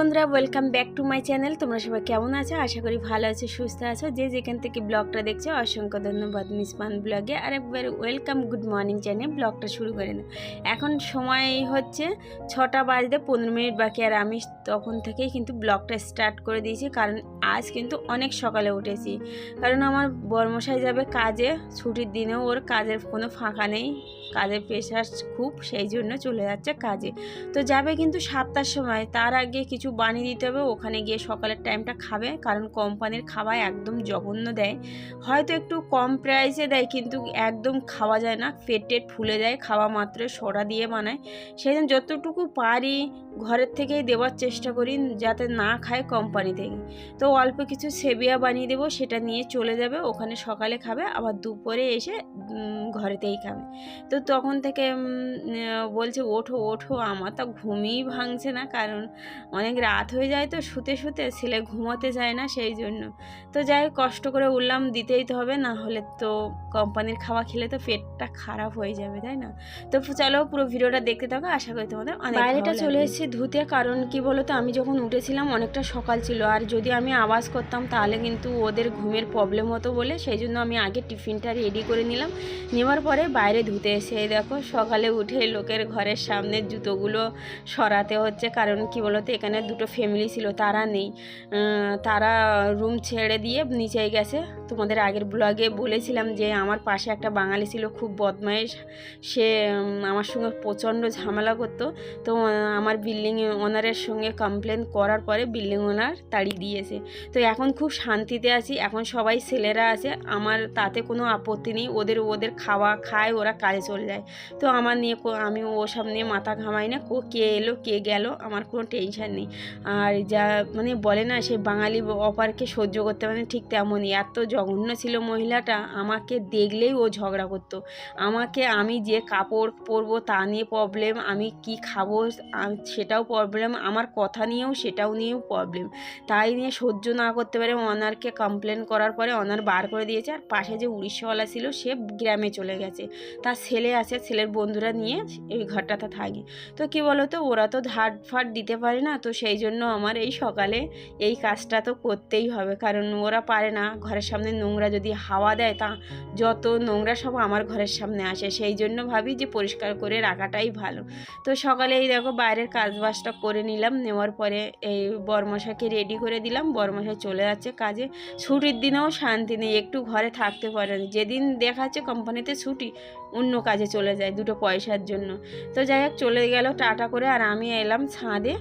বন্ধুরা welcome back to my channel তোমরা সবাই কেমন আছো? আশা করি ভালো আছো, সুস্থ আছো। যে যেখান থেকে ব্লগটা দেখছ, অসংখ্য ধন্যবাদ মিসমান ব্লগে। আর একবার ওয়েলকাম গুড মর্নিং জানিয়ে ব্লগটা শুরু করে দাও এখন সময় হচ্ছে ছটা বাজতে পনেরো মিনিট বাকি, আর আমি তখন থেকেই কিন্তু ব্লগটা স্টার্ট করে দিয়েছি। কারণ আজ কিন্তু অনেক সকালে উঠেছি। কারণ আমার বর্মশাই যাবে কাজে, ছুটির দিনেও ওর কাজের কোনো ফাঁকা নেই। কাজের প্রেশার খুব, সেই জন্য চলে যাচ্ছে কাজে। তো যাবে কিন্তু সাতটার সময়। তার আগে কিছু বানিয়ে দিতে হবে। ওখানে গিয়ে সকালের টাইমটা খাবে। কারণ কোম্পানির খাবার একদম জঘন্য দেয়। হয়তো একটু কম প্রাইসে দেয় কিন্তু একদম খাওয়া যায় না। টেট ফুলে দেয় খাওয়া মাত্র সরা দিয়ে বানায়। সেই জন্য যতটুকু পারি ঘরের থেকেই দেওয়ার চেষ্টা করি যাতে না খায় কোম্পানি থেকে। তো অল্প কিছু সেবিয়া বানিয়ে দেবো সেটা নিয়ে চলে যাবে ওখানে সকালে খাবে আবার দুপুরে এসে ঘরেতেই খাবে। তো তখন থেকে বলছে ওঠো ওঠো আমার তো ঘুমই ভাঙছে না কারণ অনেক রাত হয়ে যায় তো শুতে শুতে ছেলে ঘুমোতে যায় না সেই জন্য। তো যাই হোক, কষ্ট করে উঠলাম দিতেই তো হবে না হলে তো কোম্পানির খাওয়া খেলে তো পেটটা খারাপ হয়ে যাবে তাই না? তো চলো পুরো ভিডিওটা দেখতে থাকো আশা করি তোমাদের অনেক বাইরেটা চলে এসেছি ধুতে, কারণ কি বলো তো আমি যখন উঠেছিলাম অনেকটা সকাল ছিল। আর যদি আমি আওয়াজ করতাম, তাহলে কিন্তু ওদের ঘুমের প্রবলেম হতো বলে। সেই জন্য আমি আগে টিফিনটা রেডি করে নিলাম। নেওয়ার পরে বাইরে ধুতে এসে দেখো, সকালে উঠে লোকের ঘরের সামনে জুতোগুলো সরাতে হচ্ছে। কারণ কি বলতো, এখানে দুটো ফ্যামিলি ছিল, তারা নেই। তারা রুম ছেড়ে দিয়ে নিচে গেছে। তোমাদের আগের ব্লগে বলেছিলাম যে, আমার পাশে একটা বাঙালি ছিল, খুব বদমাইশ সে আমার সঙ্গে প্রচণ্ড ঝামেলা করতো। তো আমার আমার বিল্ডিং ওনারের সঙ্গে কমপ্লেন করার পরে বিল্ডিং ওনার তাড়ি দিয়েছে। তো এখন খুব শান্তিতে আছি, এখন সবাই ছেলেরা আছে, আমার তাতে কোনো আপত্তি নেই, ওদের ওদের খাওয়া খায়, ওরা কাজে চলে যায়। তো আমার নিয়ে আমি ওসব নিয়ে মাথা ঘামাই না, কো, কে এলো, কে গেল, আমার কোনো টেনশন নেই। আর যা মানে বলে না, সে বাঙালি অপারকে সহ্য করতে মানে ঠিক তেমনই। এত জঘন্য ছিল মহিলাটা, আমাকে দেখলেই ও ঝগড়া করতো। আমাকে আমি যে কাপড় পরবো তা নিয়ে প্রবলেম আমি কি খাব সেটাও প্রবলেম আমার কথা নিয়েও সেটাও নিয়েও প্রবলেম তাই নিয়ে সহ্য না করতে পারে অনারকে কমপ্লেন করার পরে অনার বার করে দিয়েছে, আর পাশে যে উড়িষ্যাওয়ালা ছিল সে গ্রামে চলে গেছে। তার ছেলে আছে, ছেলের বন্ধুরা নিয়ে এই ঘরটাতে থাকে। তো কি বলো তো ওরা তো ধার ফাট দিতে পারে না, তো সেই জন্য আমার এই সকালে এই কাজটা তো করতেই হবে। কারণ ওরা পারে না, ঘরের সামনে নোংরা যদি হাওয়া দেয়, তা যত নোংরা সব আমার ঘরের সামনে আসে। সেই জন্য ভাবি যে পরিষ্কার করে রাখাটাই ভালো। তো সকালে এই দেখো বাইরের কাজ বাজটা করে নিলাম, নেওয়ার পরে এই বরমশাকে রেডি করে দিলাম। বরমশাই চলে যাচ্ছে কাজে। ছুটির দিনেও শান্তি নেই, একটু ঘরে থাকতে পারে না। যেদিন দেখাচ্ছে কোম্পানিতে ছুটি, অন্য কাজে চলে যায় দুটো পয়সার জন্য। তো যাই হোক, চলে গেল টাটা করে আর আমি এলাম ছাদে।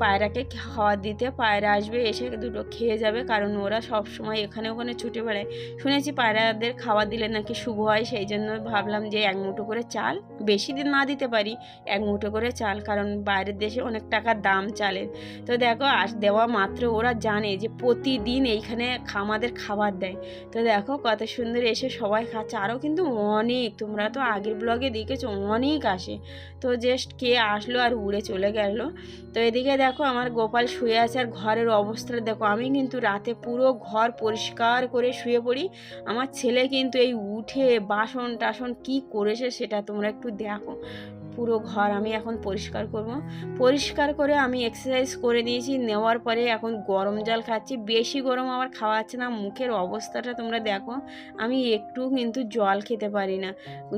পায়রাকে খাওয়া দিতে পায়রা আসবে, এসে দুটো খেয়ে যাবে, কারণ ওরা সব সময় এখানে ওখানে ছুটে বেড়ায়। শুনেছি পায়রাদের খাওয়া দিলে নাকি শুভ হয়, সেই জন্য ভাবলাম যে এক মুঠো করে চাল, বেশি দিন না দিতে পারি, এক মুঠো করে চাল, কারণ বাইরের দেশে অনেক টাকার দাম চালের। তো দেখো আস দেওয়া মাত্র ওরা জানে যে প্রতিদিন এইখানে আমাদের খাবার দেয়। তো দেখো, কত সুন্দর এসে সবাই খাচ্ছে, আরও কিন্তু অনেক, তোমরা তো আগের ব্লগে দেখেছ, অনেক আসে। তো জাস্ট কে আসলো আর উড়ে চলে গেল। তো এদিকে দেখো আমার গোপাল শুয়ে আছে আর ঘরের অবস্থা দেখো। আমি কিন্তু রাতে পুরো ঘর পরিষ্কার করে শুয়ে পড়ি। আমার ছেলে কিন্তু এই উঠে বাসন টাসন কি করেছে সেটা তোমরা একটু দেখো। পুরো ঘর আমি এখন পরিষ্কার করব। পরিষ্কার করে আমি এক্সারসাইজ করে নিয়েছি নেওয়ার পরে এখন গরম জল খাচ্ছি। বেশি গরম আমার খাওয়া যাচ্ছে না, মুখের অবস্থাটা তোমরা দেখো। আমি একটু কিন্তু জল খেতে পারি না।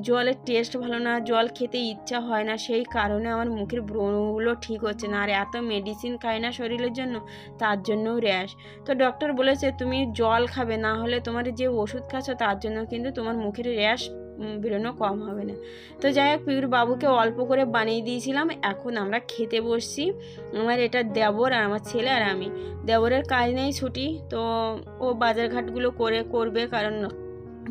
জলের টেস্ট ভালো না, জল খেতে ইচ্ছা হয় না, সেই কারণে আমার মুখের ব্রণগুলো ঠিক হচ্ছে না। আর এত মেডিসিন খাই না শরীরের জন্য, তার জন্যও র্যাশ তো ডক্টর বলেছে, তুমি জল খাবে, না হলে তোমার যে ওষুধ খাচ্ছ, তার জন্য কিন্তু তোমার মুখের র্যাশ বেরোনো কম হবে না। তো যাই হোক, পিউর বাবুকে অল্প করে বানিয়ে দিয়েছিলাম। এখন আমরা খেতে বসছি। আমার এটা দেবর আর আমার ছেলে আর আমি। দেবরের কাজ নেই ছুটি, তো ও বাজারঘাটগুলো করে করবে কারণ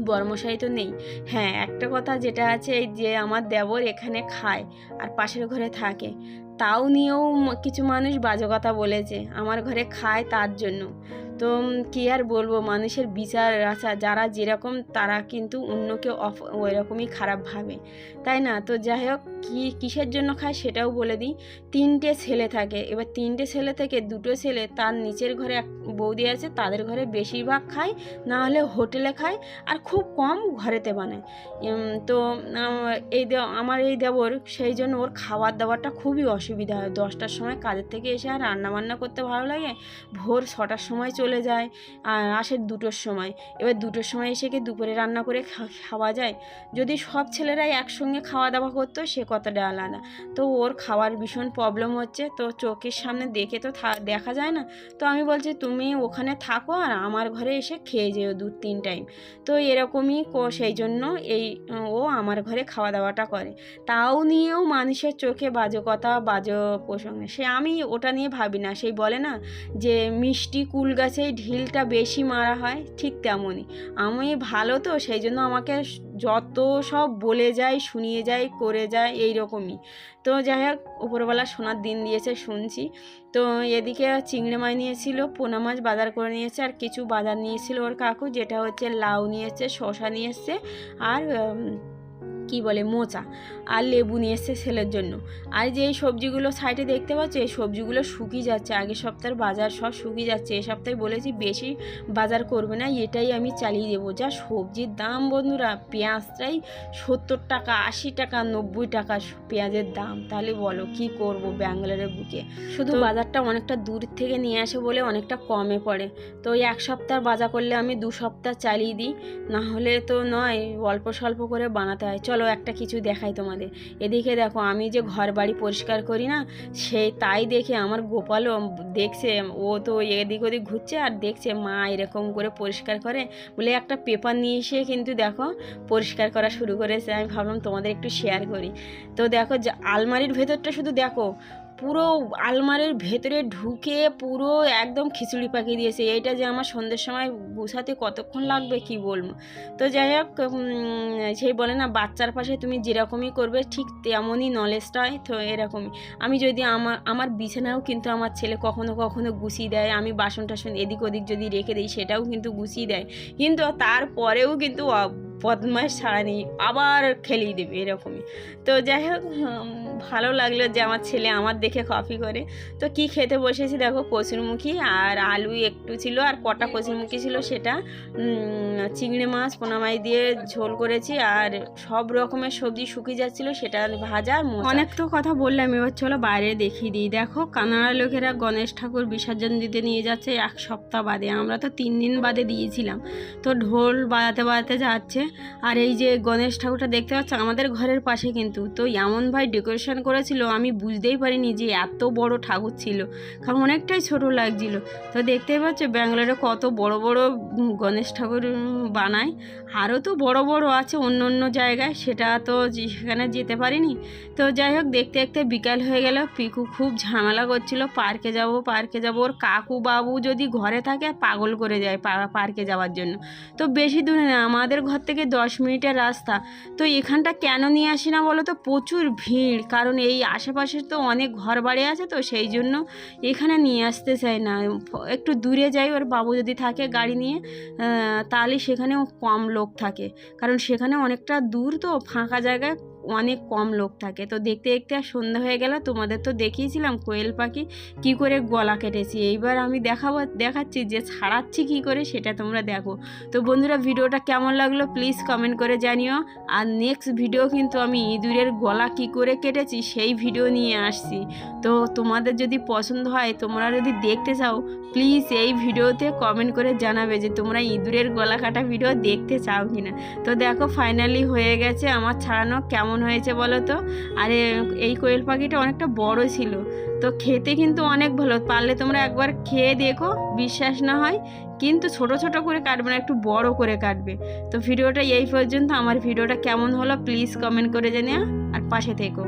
বর্মশাই তো নেই। হ্যাঁ একটা কথা যেটা আছে যে আমার দেবর এখানে খায় আর পাশের ঘরে থাকে। তাও নিয়েও কিছু মানুষ বাজে কথা বলেছে। আমার ঘরে খায় তার জন্য। তো কি আর বলব? মানুষের বিচার আচ্ছা যারা যেরকম, তারা কিন্তু অন্যকে অফ ওই রকমই খারাপ ভাবে। তাই না? তো যাই হোক, কী, কিসের জন্য খায় সেটাও বলে দিই। তিনটে ছেলে থাকে। এবার তিনটে ছেলে থেকে দুটো ছেলে তার নিচের ঘরে এক বৌদি আছে, তাদের ঘরে বেশিরভাগ খায়, না হলে হোটেলে খায়, আর খুব কম ঘরেতে বানায়। তো এই আমার এই দেবর, সেই জন্য ওর খাবার দাবারটা খুবই অসুবিধা হয়। দশটার সময় কাজের থেকে এসে আর রান্না বান্না করতে ভালো লাগে, ভোর ছটার সময় চলে যায় আর আসে দুটোর সময়। এবার দুটোর সময় এসে কি দুপুরে রান্না করে খাওয়া যায়? যদি সব ছেলেরাই একসঙ্গে খাওয়া দাওয়া করতো, সে কথাটা আলাদা। তো ওর খাওয়ার ভীষণ প্রবলেম হচ্ছে। তো চোখের সামনে দেখে তো দেখা যায় না? তো আমি বলছি, তুমি ওখানে থাকো আর আমার ঘরে এসে খেয়ে যেও দু, তিন টাইম তো এরকমই সেই জন্য এই, ও আমার ঘরে খাওয়া দাওয়াটা করে। তাও নিয়েও মানুষের চোখে বাজে কথা বাজে প্রসঙ্গে। সে আমি ওটা নিয়ে ভাবি না। সেই বলে না যে, মিষ্টি কুল গাছে ঢিলটা বেশি মারা হয়। ঠিক তেমনই। আমি ভালো তো, সেই জন্য আমাকে যত সব বলে যায়, শুনিয়ে যায়, করে যায় এই রকমই তো যাই হোক উপরবেলা সোনার দিন দিয়েছে, শুনছি। তো এদিকে চিংড়ি মাছ নিয়েছিল, পোনা মাছ বাজার করে নিয়েছে, আর কিছু বাজার নিয়েছিল ওর কাকু, যেটা হচ্ছে লাউ নিয়েছে শশা নিয়ে এসছে আর কি বলে মোচা আর লেবু নিয়ে এসছে ছেলের জন্য। আর যে এই সবজিগুলো সাইডে দেখতে পাচ্ছ এই সবজিগুলো শুকিয়ে যাচ্ছে। আগের সপ্তাহের বাজার সব শুকিয়ে যাচ্ছে। এই সপ্তাহে বলেছি বেশি বাজার করবে না এটাই আমি চালিয়ে দেবো। যা সবজির দাম বন্ধুরা পেঁয়াজটাই সত্তর টাকা আশি টাকা নব্বই টাকা পেঁয়াজের দাম। তাহলে বলো কি করব ব্যাঙ্গালোরের বুকে? শুধু বাজারটা অনেকটা দূর থেকে নিয়ে আসে বলে অনেকটা কমে পড়ে। তো এক সপ্তাহ বাজার করলে আমি দু সপ্তাহ চালিয়ে দিই। না হলে তো নয় অল্প স্বল্প করে বানাতে হয়। চলো একটা কিছু দেখাই তোমাদের। এদিকে দেখো, আমি যে ঘর বাড়ি পরিষ্কার করি না সেই তাই দেখে আমার গোপালও দেখছে, ও তো এদিক ওদিক ঘুরছে আর দেখছে, মা এরকম করে পরিষ্কার করে। বলে একটা পেপার নিয়ে এসে কিন্তু দেখো, পরিষ্কার করা শুরু করেছে। আমি ভাবলাম তোমাদের একটু শেয়ার করি। তো দেখো, যে আলমারির ভেতরটা শুধু দেখো পুরো আলমারির ভেতরে ঢুকে পুরো একদম খিচুড়ি পাকিয়ে দিয়েছে। এইটা যে আমার সন্ধ্যের সময় গুছাতে কতক্ষণ লাগবে কি বলব? তো যাই হোক সেই বলে না, বাচ্চার পাশে তুমি যেরকমই করবে ঠিক তেমনই নলেজটা হয় তো এরকমই। আমি যদি আমার আমার বিছানাও কিন্তু আমার ছেলে কখনো কখনো গুছিয়ে দেয়। আমি বাসন টাসন এদিক ওদিক যদি রেখে দিই, সেটাও কিন্তু গুছিয়ে দেয়। কিন্তু তারপরেও কিন্তু বদমাইশ ছাড়া নেই, আবার খেলিয়ে দেবে এরকমই। তো যাই হোক ভালো লাগল যে আমার ছেলে আমার দেখে কপি করে। তো কি খেতে বসেছি দেখো, কচুরমুখী আর আলু একটু ছিল আর কটা কচুরমুখী ছিল সেটা চিংড়ি মাছ, পোনা মাছ দিয়ে ঝোল করেছি আর সব রকমের সবজি শুকিয়ে যাচ্ছিল, সেটা ভাজা অনেক তো কথা বললাম, এবার চলো বাইরে দেখিয়ে দিই। দেখো কানাড়া লোকেরা গণেশ ঠাকুর বিসর্জন দিতে নিয়ে যাচ্ছে এক সপ্তাহ বাদে। আমরা তো তিন দিন বাদে দিয়েছিলাম। তো ঢোল বাজাতে বাজাতে যাচ্ছে। আর এই যে গণেশ ঠাকুরটা দেখতে পাচ্ছ, আমাদের ঘরের পাশে কিন্তু। তো এমন ভাই ডেকোরেশন করেছিল, আমি বুঝতেই পারিনি যে এত বড় ঠাকুর ছিল। কারণ অনেকটাই ছোট লাগছিল। তো দেখতেই পাচ্ছ, ব্যাঙ্গালোরে কত বড় বড় গণেশ ঠাকুর বানায়। আরও তো বড় বড় আছে অন্য অন্য জায়গায়, সেটা তো সেখানে যেতে পারিনি। তো যাই হোক, দেখতে দেখতে বিকাল হয়ে গেল। পিকু খুব ঝামেলা করছিল, পার্কে যাব পার্কে যাব। ওর কাকু বাবু যদি ঘরে থাকে, পাগল করে যায় পার্কে যাওয়ার জন্য। তো বেশি দূরে না, আমাদের ঘর থেকে দশ মিনিটের রাস্তা। তো এখানটা কেন নিয়ে আসি না বলো তো? প্রচুর ভিড়। কারণ এই আশেপাশে তো অনেক ঘর বাড়ি আছে তো সেই জন্য এখানে নিয়ে আসতে চাই না। একটু দূরে যাই, ওর বাবু যদি থাকে গাড়ি নিয়ে তাহলে সেখানেও কম লোক থাকে। কারণ সেখানে অনেকটা দূর তো, ফাঁকা জায়গায় অনেক কম লোক থাকে। তো দেখতে দেখতে আর সন্ধ্যা হয়ে গেল, তোমাদের তো দেখিয়েছিলাম কোয়েল পাখি কি করে গলা কেটেছি। এইবার আমি দেখাবো, দেখাচ্ছি যে ছাড়াচ্ছি কি করে, সেটা তোমরা দেখো। তো বন্ধুরা, ভিডিওটা কেমন লাগল প্লিজ কমেন্ট করে জানিও। আর নেক্সট ভিডিও কিন্তু আমি ইঁদুরের গলা কি করে কেটেছি, সেই ভিডিও নিয়ে আসছি। তো তোমাদের যদি পছন্দ হয়, তোমরা যদি দেখতে চাও প্লিজ এই ভিডিওতে কমেন্ট করে জানাবে যে তোমরা ইঁদুরের গলা কাটা ভিডিও দেখতে চাও কি না তো দেখো ফাইনালি হয়ে গেছে আমার ছাড়ানো কেমন হয়েছে বলো তো? আর, এই কোয়েল পাখিটা অনেকটা বড় ছিল। তো খেতে কিন্তু অনেক ভালো। পারলে তোমরা একবার খেয়ে দেখো, বিশ্বাস না হয়। কিন্তু ছোট ছোট করে কাটবে না, একটু বড় করে কাটবে। তো ভিডিওটা এই পর্যন্ত। আমার ভিডিওটা কেমন হলো প্লিজ কমেন্ট করে জানিও। আর পাশে থেকো।